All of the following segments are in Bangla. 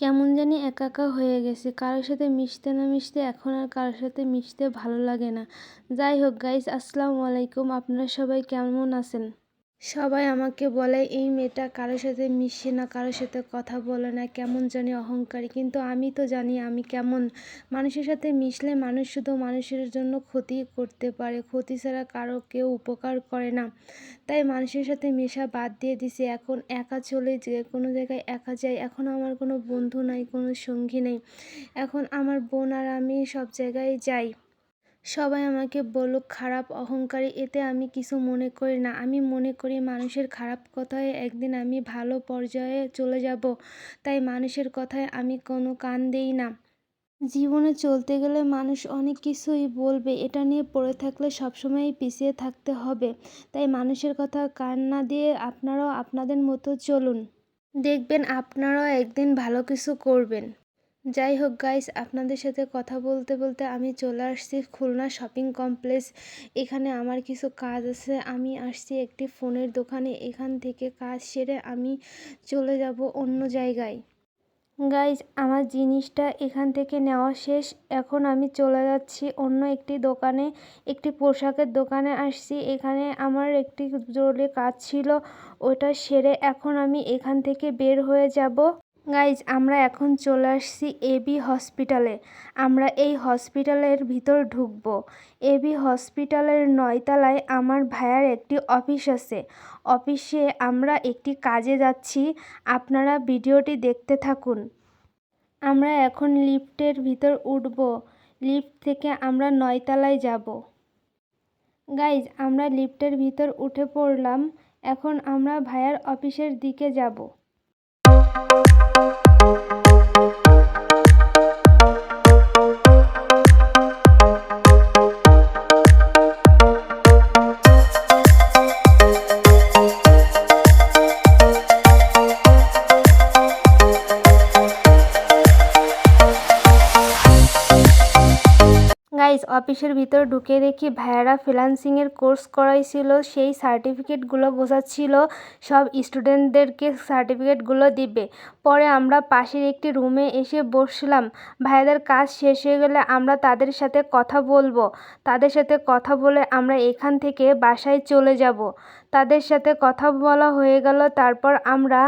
কেমন জানি একা একা হয়ে গেছে। কারোর সাথে মিশতে না মিশতে এখন আর কারোর সাথে মিশতে ভালো লাগে না। যাই হোক গাইস আসসালামু আলাইকুম। আপনারা সবাই কেমন আছেন? সবাই আমাকে বলে, এই মেয়েটা কারোর সাথে মিশে না, কারোর সাথে কথা বলে না, কেমন জানি অহংকারী। কিন্তু আমি তো জানি আমি কেমন। মানুষের সাথে মিশলে মানুষ শুধু মানুষের জন্য ক্ষতি করতে পারে, ক্ষতি ছাড়া কারও কেউ উপকার করে না। তাই মানুষের সাথে মেশা বাদ দিয়ে দিছি। এখন একা চলে যে কোনো জায়গায় একা যাই, এখন আমার কোনো বন্ধু নাই, কোনো সঙ্গী নেই। এখন আমার বোন আর আমি সব জায়গায় যাই। সবাই আমাকে বলুক, খারাপ অহংকারী, এতে আমি কিছু মনে করি না। আমি মনে করি মানুষের খারাপ কথায় একদিন আমি ভালো পর্যায়ে চলে যাব, তাই মানুষের কথায় আমি কোনো কান দেই না। জীবনে চলতে গেলে মানুষ অনেক কিছুই বলবে, এটা নিয়ে পড়ে থাকলে সবসময়ই পিছিয়ে থাকতে হবে। তাই মানুষের কথা কান না দিয়ে আপনারাও আপনাদের মতো চলুন। দেখবেন আপনারাও একদিন ভালো কিছু করবেন। যাই হোক গাইস আপনাদের সাথে কথা বলতে বলতে আমি চলে আসছি খুলনা শপিং কমপ্লেক্স এখানে আমার কিছু কাজ আছে। আমি আসছি একটি ফোনের দোকানে। এখান থেকে কাজ সেরে আমি চলে যাব অন্য জায়গায়। গাইজ আমার জিনিসটা এখান থেকে নেওয়া শেষ। এখন আমি চলে যাচ্ছি অন্য একটি দোকানে। একটি পোশাকের দোকানে আসছি। এখানে আমার একটি জরুরি কাজ ছিল। ওটা সেরে এখন আমি এখান থেকে বের হয়ে যাব। গাইজ আমরা এখন চলে আসছি এবি হসপিটালে আমরা এই হসপিটালের ভিতর ঢুকব। এবি হসপিটালের নয়তলায় আমার ভাইয়ার একটি অফিস আছে। অফিসে আমরা একটি কাজে যাচ্ছি। আপনারা ভিডিওটি দেখতে থাকুন। আমরা এখন লিফটের ভিতর উঠব। লিফট থেকে আমরা নয়তলায় যাব। গাইজ আমরা লিফটের ভিতর উঠে পড়লাম। এখন আমরা ভাইয়ার অফিসের দিকে যাব। গাইজ অফিসের ভিতর ঢুকে দেখি ভাইয়ারা ফ্রিল্যান্সিংয়ের কোর্স করাইছিল, সেই সার্টিফিকেটগুলো বোঝাচ্ছিল, সব স্টুডেন্টদেরকে সার্টিফিকেটগুলো দিবে। পরে আমরা পাশের একটি রুমে এসে বসলাম। ভাইয়াদের কাজ শেষ হয়ে গেলে আমরা তাদের সাথে কথা বলব। তাদের সাথে কথা বলে আমরা এখান থেকে বাসায় চলে যাব। তাদের সাথে কথা বলা হয়ে গেল, তারপর আমরা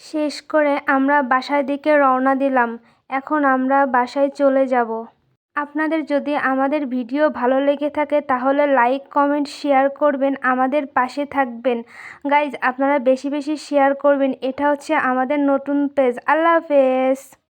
শেষ করে আমরা বাসার দিকে রওনা দিলাম। এখন আমরা বাসায় চলে যাব। আপনাদের যদি আমাদের ভিডিও ভালো লেগে থাকে তাহলে লাইক, কমেন্ট, শেয়ার করবেন, আমাদের পাশে থাকবেন। গাইজ, আপনারা বেশি বেশি শেয়ার করবেন। এটা হচ্ছে আমাদের নতুন পেজ। আল্লাহ হাফেজ।